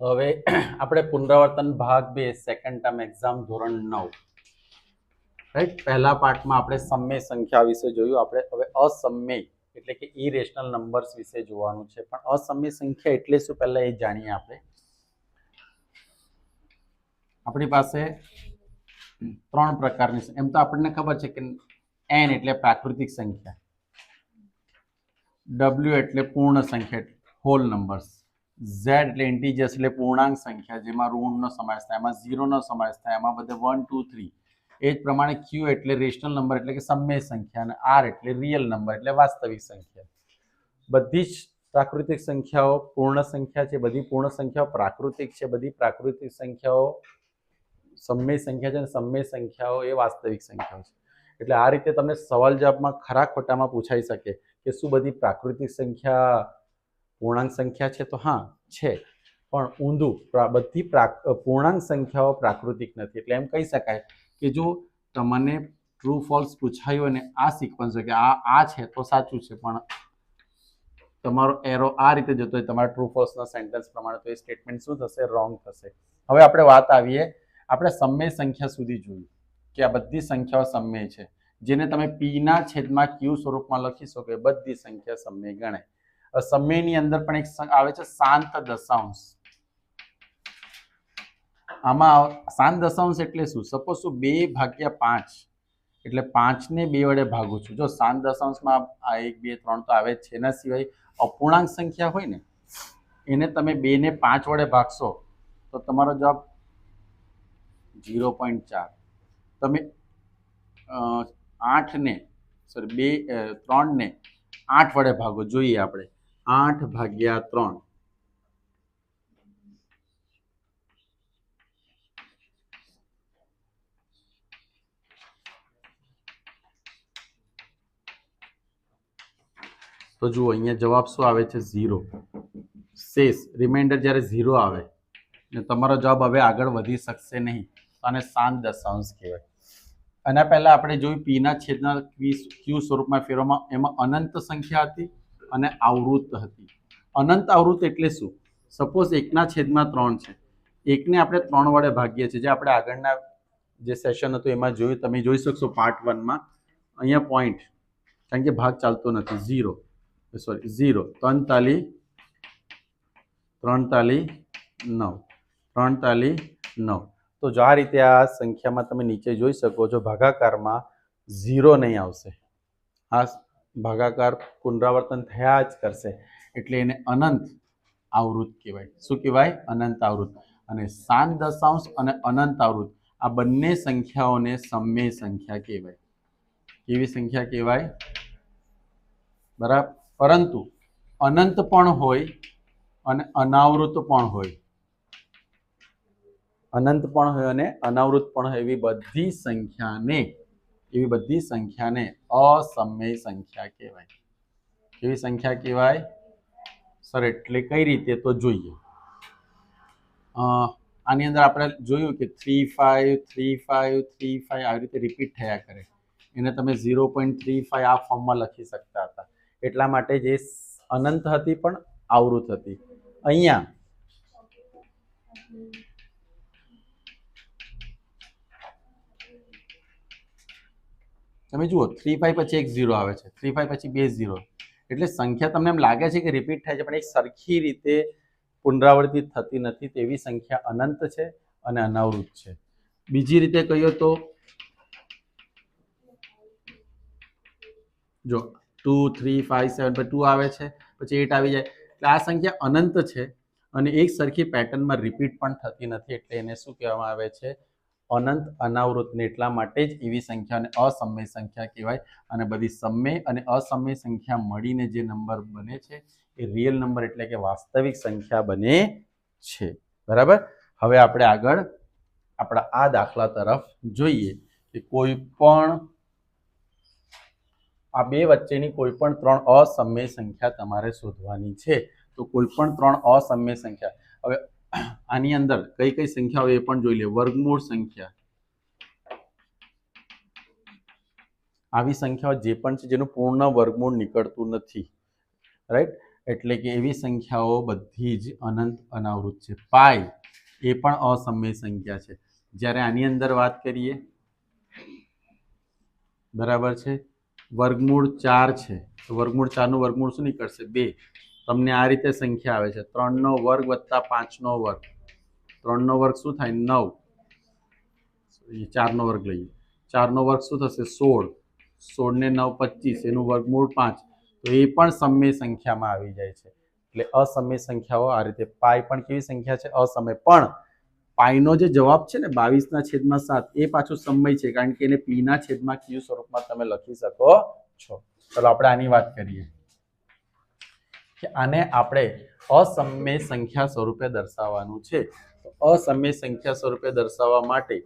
હવે આપણે પુનરાવર્તન ભાગ બે સેકન્ડ ટર્મ એક્ઝામ ધોરણ નવ. રાઈટ પહેલા પાર્ટમાં આપણે સમય સંખ્યા વિશે જોયું. આપણે હવે અસમય એટલે કે ઇરેશનલ નંબર્સ વિશે જોવાનું છે. પણ અસમય સંખ્યા એટલે શું પહેલાં એ જાણીએ આપણે. આપણી પાસે ત્રણ પ્રકારની. એમ તો આપણને ખબર છે કે એન એટલે પ્રાકૃતિક સંખ્યા. ડબલ્યુ એટલે પૂર્ણ સંખ્યા હોલ નંબર્સ ઝેડ એટલે ઇન્ટીજર્સ એટલે પૂર્ણાંક સંખ્યા, જેમાં ઋણનો સમાવેશ થાય, એમાં ઝીરોનો સમાવેશ થાય, એમાં બધે વન ટુ થ્રી એ જ પ્રમાણે ક્યુ એટલે રેશનલ નંબર એટલે કે સમય સંખ્યા અને આર એટલે રિયલ નંબર એટલે વાસ્તવિક સંખ્યા. બધી જ પ્રાકૃતિક સંખ્યાઓ પૂર્ણ સંખ્યા છે, બધી પૂર્ણ સંખ્યાઓ પ્રાકૃતિક છે, બધી પ્રાકૃતિક સંખ્યાઓ સમય સંખ્યા છે અને સમય સંખ્યાઓ એ વાસ્તવિક સંખ્યાઓ છે. એટલે આ રીતે તમને સવાલ જવાબમાં ખરા ખોટામાં પૂછાઈ શકે કે શું બધી પ્રાકૃતિક સંખ્યા પૂર્ણાંક સંખ્યા છે તો હા, છે. પણ ઊંધું બધી પૂર્ણાંક સંખ્યાઓ પ્રાકૃતિક નથી. એટલે એમ કહી શકાય કે જો તમને ટ્રુ ફોલ્સ પૂછાયું અને આ સિક્વન્સ હોય કે આ આ છે તો સાચું છે. પણ તમારો એરો આ રીતે જતો હોય, તમારા ટ્રુ ફોલ્સના સેન્ટેન્સ પ્રમાણે તો એ સ્ટેટમેન્ટ શું થશે? રોંગ થશે. હવે આપણે વાત આવીએ, આપણે સમય સંખ્યા સુધી જોયું કે આ બધી સંખ્યાઓ સમય છે. જેને તમે પીના છેદમાં ક્યુ સ્વરૂપમાં લખી શકો એ બધી સંખ્યા સમય ગણાય. સમયની અંદર પણ એક આવે છે, શાંત દશાંશ. આમાં શાંત દશાંશ એટલે શું? સપોઝ શું બે ભાગ્યા પાંચ, એટલે પાંચને બે વડે ભાગું છું. જો શાંત દશાંશમાં આ એક, બે, ત્રણ તો આવે છે. એના સિવાય અપૂર્ણાંક સંખ્યા હોય ને, એને તમે બે ને પાંચ વડે ભાગશો, તો તમારો જવાબ ઝીરો પોઈન્ટ ચાર. તમે આઠને, સોરી, બે ત્રણને આઠ વડે ભાગો. જોઈએ આપણે. આઠ ભાગ્યા ત્રણ. તો જુઓ, અહીંયા જવાબ શું આવે છે? ઝીરો. શેષ રિમાઇન્ડર જ્યારે ઝીરો આવે, ને તમારો જવાબ હવે આગળ વધી શકશે નહીં. અને શાંત દશાંશ કહેવાય. એના પહેલા આપણે જોયું પીના છેદના ક્યુ સ્વરૂપમાં ફેરવામાં એમાં અનંત સંખ્યા હતી. અને આવૃત હતી. અનંત આવૃત એટલે શું? સપોઝ એકના છેદમાં ત્રણ છે. એકને આપણે ત્રણ વડે ભાગીએ છીએ. જે આપણે આગળના જે સેશન હતું એમાં જોયું, તમે જોઈ શકશો પાર્ટ વનમાં અહીંયા પોઈન્ટ કારણ કે ભાગ ચાલતો નથી. ઝીરો સોરી ઝીરો ત્રણ તાલી ત્રણ તાલી નવ. ત્રણ તાલી નવ. તો જો આ રીતે આ સંખ્યામાં તમે નીચે જોઈ શકો છો, ભાગાકારમાં ઝીરો નહીં આવશે. આ ભાગાકાર પુનરાવર્તન થયા જ કરશે. એટલે એને અનંત આવૃત કહેવાય. શું કહેવાય? અનંત આવૃત. અને શાંત દશાંશ અને અનંત આવૃત. આ બંને સંખ્યાઓને સમય સંખ્યા કહેવાય. કેવી સંખ્યા કહેવાય? બરાબર. પરંતુ અનંત પણ હોય અને અનાવૃત પણ હોય. અનંત પણ હોય અને અનાવૃત પણ હોય એવી બધી સંખ્યાને એવી બધી સંખ્યાને અસમય સંખ્યા કહેવાય. કેવી સંખ્યા કહેવાય? સર, એટલે કઈ રીતે? તો જોઈએ. આની અંદર આપણે જોયું કે three five three five three five આવી રીતે રિપીટ થયા કરે. એને તમે ઝીરો પોઈન્ટ થ્રી ફાઇવ આ ફોર્મમાં લખી શકતા હતા. એટલા માટે જે અનંત હતી પણ આવૃત હતી. અહીંયા તમે જુઓ થ્રી ફાઈવ પછી એક ઝીરો આવે છે. થ્રી ફાઈવ પછી બે ઝીરો એટલે સંખ્યા તમને એમ લાગે છે કે રિપીટ થાય છે, પણ એક સરખી રીતે પુનરાવર્તિત થતી નથી, તેવી સંખ્યા અનંત છે અને અનાવૃત છે. બીજી રીતે કહીએ તો, જો ટુ થ્રી ફાઈવ સેવન પછી ટુ આવે છે, પછી એટ આવી જાય. એટલે આ સંખ્યા અનંત છે અને એક સરખી પેટર્નમાં રિપીટ પણ થતી નથી, એટલે એને શું કહેવામાં આવે છે? અનંત અનાવૃતને એટલા માટે જ એવી સંખ્યાને અસમય સંખ્યા કહેવાય. અને બધી સમય અને અસમય સંખ્યા મળીને જે નંબર બને છે, એ રિયલ નંબર એટલે કે વાસ્તવિક સંખ્યા બને છે. બરાબર? હવે આપણે આગળ આપણા આ દાખલા તરફ જોઈએ કે કોઈ પણ આ બે વચ્ચેની કોઈ પણ ત્રણ અસમય સંખ્યા તમારે શોધવાની છે. તો કોઈ પણ ત્રણ અસમય સંખ્યા. હવે આની અંદર કઈ કઈ સંખ્યાઓ એ પણ જોઈ લે. વર્ગમૂળ સંખ્યા. આવી સંખ્યાઓ જે પણ છે, જેનું પૂર્ણ વર્ગમૂળ નીકળતું નથી. રાઈટ એટલે કે એવી સંખ્યાઓ બધી જ અનંત અનાવૃત છે. પાય એ પણ અસમય સંખ્યા છે. જ્યારે આની અંદર વાત કરીએ, બરાબર છે? વર્ગમૂળ ચાર છે. તો વર્ગમૂળ ચારનું વર્ગમૂળ શું નીકળશે? બે. તમને આ રીતે સંખ્યા આવે છે. ત્રણનો વર્ગ વત્તા પાંચનો વર્ગ. ત્રણનો વર્ગ શું થાય? નવ. ચારનો વર્ગ લઈએ. ચારનો વર્ગ શું થશે? સોળ. સોળને નવ પચીસ, એનું વર્ગમૂળ પાંચ. તો એ પણ સમય સંખ્યામાં આવી જાય છે. એટલે અસમય સંખ્યાઓ આ રીતે પાય પણ કેવી સંખ્યા છે? અસમય. પણ પાયનો જે જવાબ છે ને, બાવીસના છેદમાં સાત, એ પાછું સમય છે, કારણ કે એને પીના છેદમાં ક્યુ સ્વરૂપમાં તમે લખી શકો છો. ચલો, આપણે આની વાત કરીએ. કે આને આપણે અસમય સંખ્યા સ્વરૂપે દર્શાવવાનું છે. અસમય સંખ્યા સ્વરૂપે દર્શાવવા માટે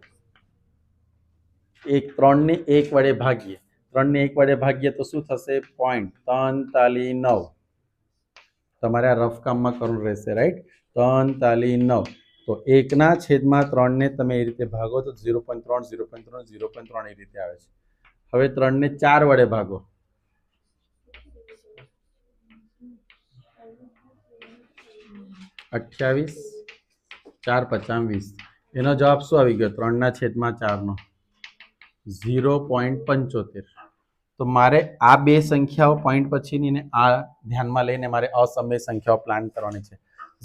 એક ત્રણને એક વડે ભાગીએ. ત્રણને એક વડે ભાગીએ તો શું થશે? પોઈન્ટ ત્રણ તાલી નવ. તમારે આ રફ કરવું રહેશે રાઈટ ત્રણ તાલી નવ. તો એકના છેદમાં ત્રણને તમે એ રીતે ભાગો તો ઝીરો પોઈન્ટ ત્રણ ઝીરો પોઈન્ટ ત્રણ ઝીરો પોઈન્ટ ત્રણ એ રીતે આવે છે. હવે ત્રણને ચાર વડે ભાગો. અઠ્યાવીસ ચાર પચાસ વીસ એનો જવાબ શું આવી ગયો? ત્રણના છેદમાં ચારનો. ઝીરો પોઈન્ટ પંચોતેર. તો મારે આ બે સંખ્યાઓ પોઈન્ટ પછીની ને આ ધ્યાનમાં લઈને મારે અસમય સંખ્યાઓ પ્લાન કરવાની છે.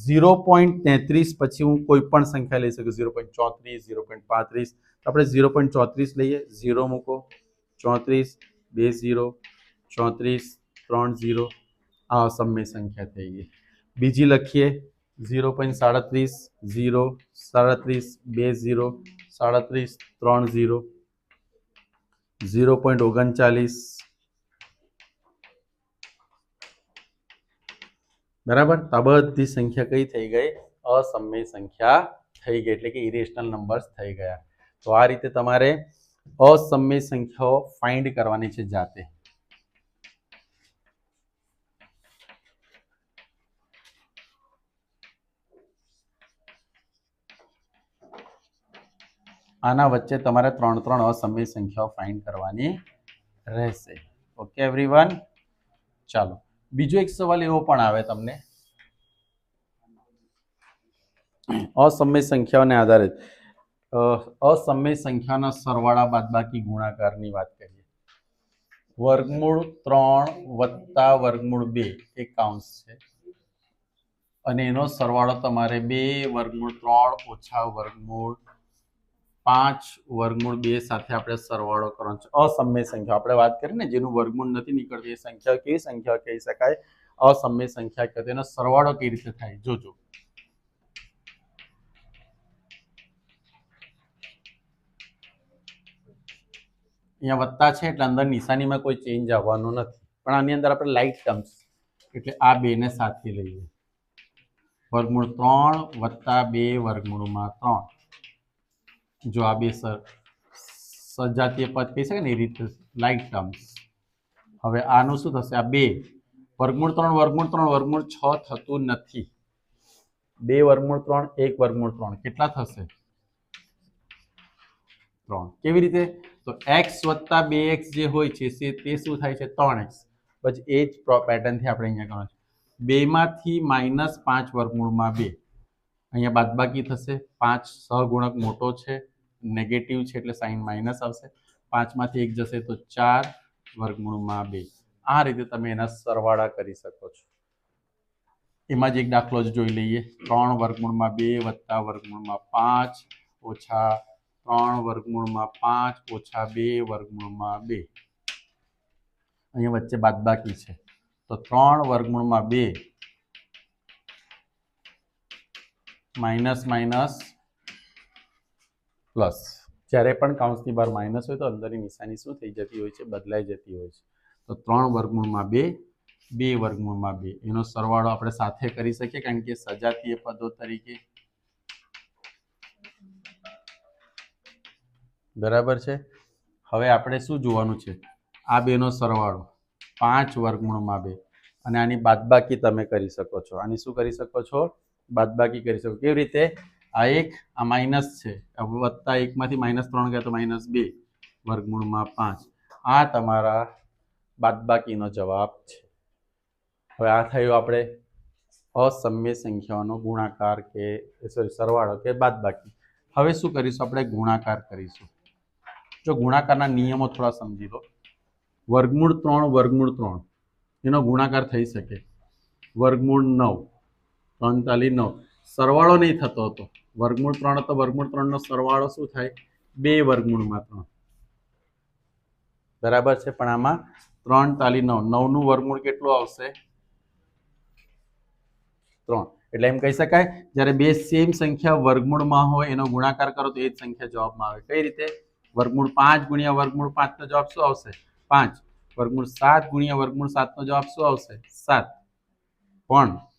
ઝીરો પોઈન્ટ તેત્રીસ પછી હું કોઈ પણ સંખ્યા લઈ શકું. ઝીરો પોઈન્ટ ચોત્રીસ, ઝીરો પોઈન્ટ પાંત્રીસ. આપણે ઝીરો પોઈન્ટ ચોત્રીસ લઈએ. ઝીરો મૂકો. ચોત્રીસ, બે ઝીરો. ચોત્રીસ, ત્રણ ઝીરો. આ અસમય સંખ્યા થઈ ગઈ. બીજી લખીએ. ઝીરો પોઈન્ટ સાડત્રીસ ઝીરો સાડત્રીસ બે ઝીરો સાડત્રીસ ત્રણ ઝીરો ઝીરો પોઈન્ટ ઓગણચાલીસ બરાબર તો આ બધી સંખ્યા કઈ થઈ ગઈ અસમય સંખ્યા થઈ ગઈ એટલે કે ઇરેશનલ નંબર્સ થઈ ગયા તો આ રીતે તમારે અસમય સંખ્યાઓ ફાઇન્ડ કરવાની છે જાતે આના વચ્ચે તમારે ત્રણ ત્રણ અસમય સંખ્યાઓ ફાઇન્ડ કરવાની રહેશે. ઓકે એવરીવન ચાલો. બીજો એક સવાલ એવો પણ આવે તમને. અસમય સંખ્યાઓને આધારે અ, અસમય સંખ્યાના સરવાળા બાદબાકી ગુણાકારની વાત કરીએ. વર્ગમૂળ ત્રણ વત્તા વર્ગમૂળ બે એ કાઉન્સ છે. અને એનો સરવાળો તમારે બે વર્ગમૂળ ત્રણ ઓછા વર્ગમૂળ પાંચ વર્ગમૂળ બે સાથે આપણે સરવાળો કરવાનો છે. અસમય સંખ્યા. આપણે વાત કરીને જેનું વર્ગમૂળ નથી નીકળતી, એ સંખ્યા કેવી સંખ્યા કહી શકાય. અસમય સંખ્યા કહેવાય એનો સરવાળો કઈ રીતે થાય? જોજો. અહીંયા વત્તા છે એટલે અંદર નિશાનીમાં કોઈ ચેન્જ આવવાનો નથી. પણ આની અંદર આપણે લાઇટ ટર્મ્સ એટલે આ બેને સાથે લઈએ. વર્ગમૂળ ત્રણ વત્તા બે વર્ગમૂળમાં ત્રણ. જો આ બે સર, સજાતીય પદ કહી શકે ને એ રીતે લાઇક ટર્મ્સ હવે આનું શું થશે? આ બે, વર્ગમૂળ ત્રણ વર્ગમૂળ ત્રણ, વર્ગમૂળ છ થતું નથી. બે, વર્ગમૂળ ત્રણ, એક, વર્ગમૂળ ત્રણ. કેટલા થશે? ત્રણ. કેવી રીતે? તો એક્સ વત્તા બે એક્સ જે હોય છે તે શું થાય છે? ત્રણ એક્સ પછી એ જ પેટર્નથી આપણે અહીંયા કરવાનું છે. બેમાંથી માઇનસ પાંચ વર્ગમૂળમાં બે. અહીંયા બાદબાકી થશે. પાંચ સહગુણક મોટો છે. નેગેટિવ છે એટલે સાઇન માઇનસ આવશે. પાંચમાંથી એક જશે તો ચાર વર્ગમૂળમાં બે. આ રીતે તમે એના સરવાળા કરી શકો છો. એમાં જ એક દાખલો જ જોઈ લઈએ. ત્રણ વર્ગમૂળમાં બે વત્તા વર્ગમૂળમાં પાંચ ઓછા ત્રણ વર્ગમૂળમાં પાંચ ઓછા બે વર્ગમૂળમાં બે. અહીંયા વચ્ચે બાદબાકી છે. તો ત્રણ વર્ગમૂળમાં બે. Minus minus plus. જ્યારે પણ કાઉન્સની બહાર માઇનસ હોય તો અંદરની નિશાની શું થઈ જતી હોય છે? બદલાઈ જતી હોય છે. તો ત્રણ વર્ગમૂળમાં બે બે વર્ગમૂળમાં બે. એનો સરવાળો આપણે સાથે કરી શકીએ કારણ કે સજાતીય પદો તરીકે. બરાબર છે? હવે આપણે શું જોવાનું છે? આ બેનો સરવાળો. પાંચ વર્ગમૂળમાં બે. અને આની બાદબાકી તમે કરી શકો છો. આની શું કરી શકો છો? બાદબાકી કરી શકો. કેવી રીતે? આ એક, આ માઇનસ છે. વત્તા એકમાંથી માઇનસ ત્રણ ગયા તો માઇનસ બે, વર્ગમૂળમાં પાંચ. આ તમારા બાદબાકીનો જવાબ છે. હવે આ થયું આપણે અસમ્ય સંખ્યાઓનો ગુણાકાર કે સોરી સરવાળો કે બાદબાકી. હવે શું કરીશું? આપણે ગુણાકાર કરીશું. જો ગુણાકારના નિયમો થોડા સમજી લો. વર્ગમૂળ ત્રણ વર્ગમૂળ ત્રણ. એનો ગુણાકાર થઈ શકે. વર્ગમૂળ નવ ત્રણ તાલી નવ. સરવાળો નહીં થતો હતો. વર્ગમૂળ ત્રણ હતો, વર્ગમૂળ ત્રણનો સરવાળો શું થાય? બે વર્ગમૂળમાં ત્રણ. બરાબર છે, પણ આમાં ત્રણ તાલી નવ. નવનું વર્ગમૂળ કેટલું આવશે? ત્રણ. એટલે એમ કહી શકાય, જ્યારે બે સેમ સંખ્યા વર્ગમૂળમાં હોય, એનો ગુણાકાર કરો તો એ જ સંખ્યા જવાબમાં આવે. કઈ રીતે? વર્ગમૂળ પાંચ ગુણ્યા વર્ગમૂળ પાંચનો જવાબ શું આવશે? પાંચ. વર્ગમૂળ સાત ગુણ્યા વર્ગમૂળ સાતનો જવાબ શું આવશે? સાત. પણ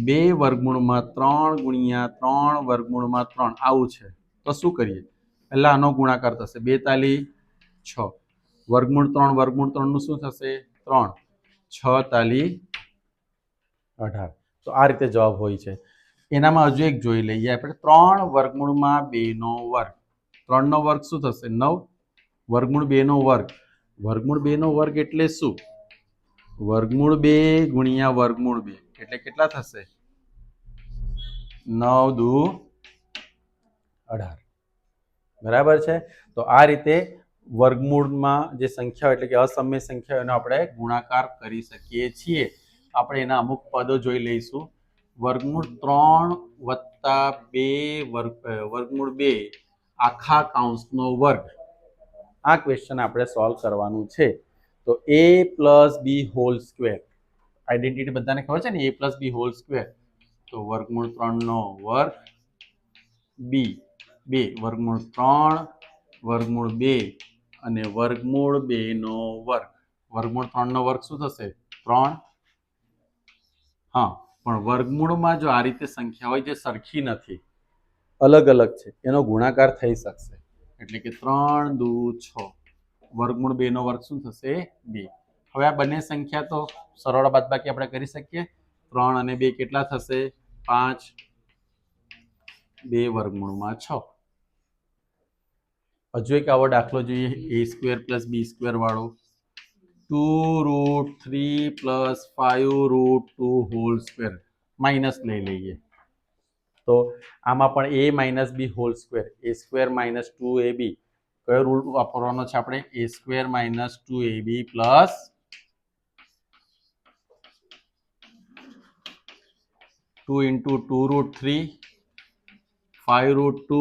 બે વર્ગમૂળમાં ત્રણ ગુણ્યા ત્રણ વર્ગમૂળમાં ત્રણ. આવું છે. તો શું કરીએ? પહેલા આનો ગુણાકાર થશે. બે તાલી છ. વર્ગમૂળ ત્રણ, વર્ગમૂળ ત્રણનું શું થશે? ત્રણ. છ, તાલી, અઢાર. તો આ રીતે જવાબ હોય છે. એનામાં હજુ એક જોઈ લઈએ આપણે. ત્રણ વર્ગમૂળમાં બેનો વર્ગ. ત્રણનો વર્ગ શું થશે? નવ. વર્ગમૂળ બેનો વર્ગ. વર્ગમૂળ બેનો વર્ગ એટલે શું? વર્ગમૂળ બે ગુણ્યા વર્ગમૂળ બે. એટલે કેટલા થશે? નવ દુ અઢાર. બરાબર છે? તો આ રીતે વર્ગમૂળમાં જે સંખ્યાઓ એટલે કે અસમ્ય સંખ્યાઓનો આપણે ગુણાકાર કરી શકીએ છીએ. આપણે એના અમુક પદો જોઈ લઈશું. વર્ગમૂળ ત્રણ વત્તા બે વર્ગ વર્ગમૂળ બે, આખા કાઉન્સનો વર્ગ. આ ક્વેશ્ચન આપણે સોલ્વ કરવાનું છે. તો A plus B whole square identity બધાને ખબર છે ને? A plus B whole square તો વર્ગમૂળ ત્રણનો વર્ગ બી બે, વર્ગમૂળ ત્રણ, વર્ગમૂળ બે અને વર્ગમૂળ બેનો વર્ગ. વર્ગમૂળ ત્રણનો વર્ગ શું થશે? ત્રણ. હા, પણ વર્ગમૂળમાં જો આ રીતે સંખ્યા હોય જે સરખી નથી, અલગ અલગ છે, એનો ગુણાકાર થઈ શકશે. એટલે કે ત્રણ દુ છ. વર્ગમૂળ બેનો વર્ગ શું થશે? બે. હવે આ બંને સંખ્યા તો સરળ બાદબાકી આપણે કરી શકીએ. ત્રણ અને બે કેટલા થશે? પાંચ. બે વર્ગમૂળમાં છ. હજુ એક આવો દાખલો જોઈએ. A square plus B square વાળો. Two root three plus five root two whole square. Minus લઈ લઈએ. તો આમાં પણ A minus B whole square. A square minus two A B. કયો રૂલ વાપરવાનો છે આપણે? A square minus two A B plus two into two root three five root two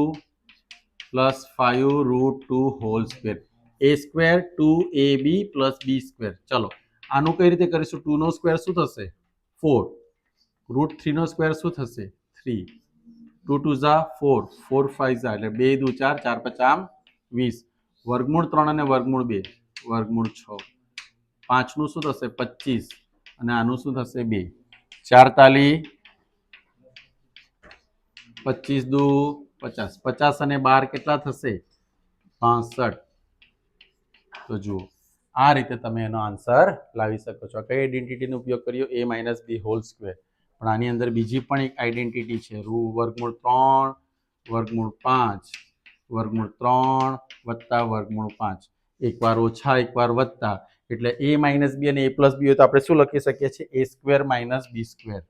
plus five root two whole square A square two A B plus B square ચલો, આનું કઈ રીતે કરીશું? ટુનો square શું થશે? ફોર રૂટ થ્રીનો સ્ક્વેર શું થશે? Three two two ઝા ફોર ફોર ફાઇવ ઝા એટલે બે દુ ચાર ચાર પચામ વીસ. વર્ગમૂળ ત્રણ અને વર્ગમૂળ બે. વર્ગમૂળ છ. પાંચનું શું થશે? પચીસ. અને આનું શું થશે? બે. ચાર તાલી પચીસ દુ પચાસ. પચાસ અને બાર કેટલા થશે? પાસઠ. તો જુઓ, આ રીતે તમે એનો આન્સર લાવી શકો છો. કઈ આઈડેન્ટિટીનો ઉપયોગ કર્યો? A minus B whole square પણ આની અંદર બીજી પણ એક આઈડેન્ટિટી છે. રૂ વર્ગમૂળ ત્રણ, વર્ગમૂળ પાંચ, વર્ગમૂળ ત્રણ વત્તા વર્ગમૂળ પાંચ. એકવાર ઓછા, એકવાર વત્તા એટલે એ માઇનસ બી અને એ પ્લસ બી હોય તો આપણે શું લખી શકીએ છીએ? A square minus B square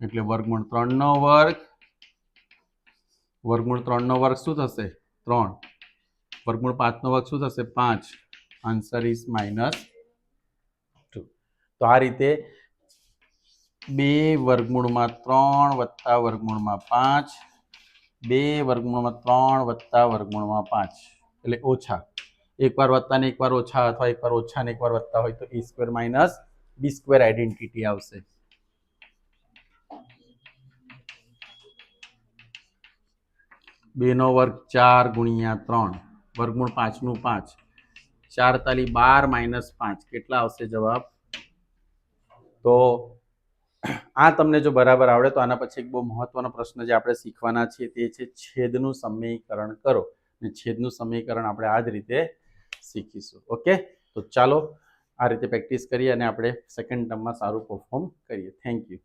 એટલે વર્ગમૂળ ત્રણનો વર્ગ વર્ગમૂળ ત્રણનો વર્ગ શું થશે? ત્રણ. વર્ગમૂળ પાંચનો વર્ગ શું થશે? પાંચ. Answer is minus two. તો આ રીતે બે વર્ગમૂળમાં ત્રણ વત્તા વર્ગમૂળમાં પાંચ, બે વર્ગમૂળમાં ત્રણ વત્તા વર્ગમૂળમાં પાંચ. એટલે ઓછા. એકવાર વત્તા ને એકવાર ઓછા અથવા એકવાર ઓછા ને એકવાર વત્તા હોય તો A square minus B square identity આવશે. બેનો વર્ગ ચાર ગુણ્યા ત્રણ, વર્ગમૂળ પાંચનું પાંચ. ચાર તાલી બાર માઇનસ પાંચ. કેટલા આવશે જવાબ? તો આ તમને જો બરાબર આવડે તો આના પછી એક બહુ મહત્વનો પ્રશ્ન જે આપણે શીખવાના છીએ તે છે છેદનું સમીકરણ કરો. અને છેદનું સમીકરણ આપણે આ જ રીતે શીખીશું. ઓકે? તો ચાલો આ રીતે પ્રેક્ટિસ કરીએ અને આપણે સેકન્ડ ટર્મમાં સારું પરફોર્મ કરીએ. Thank you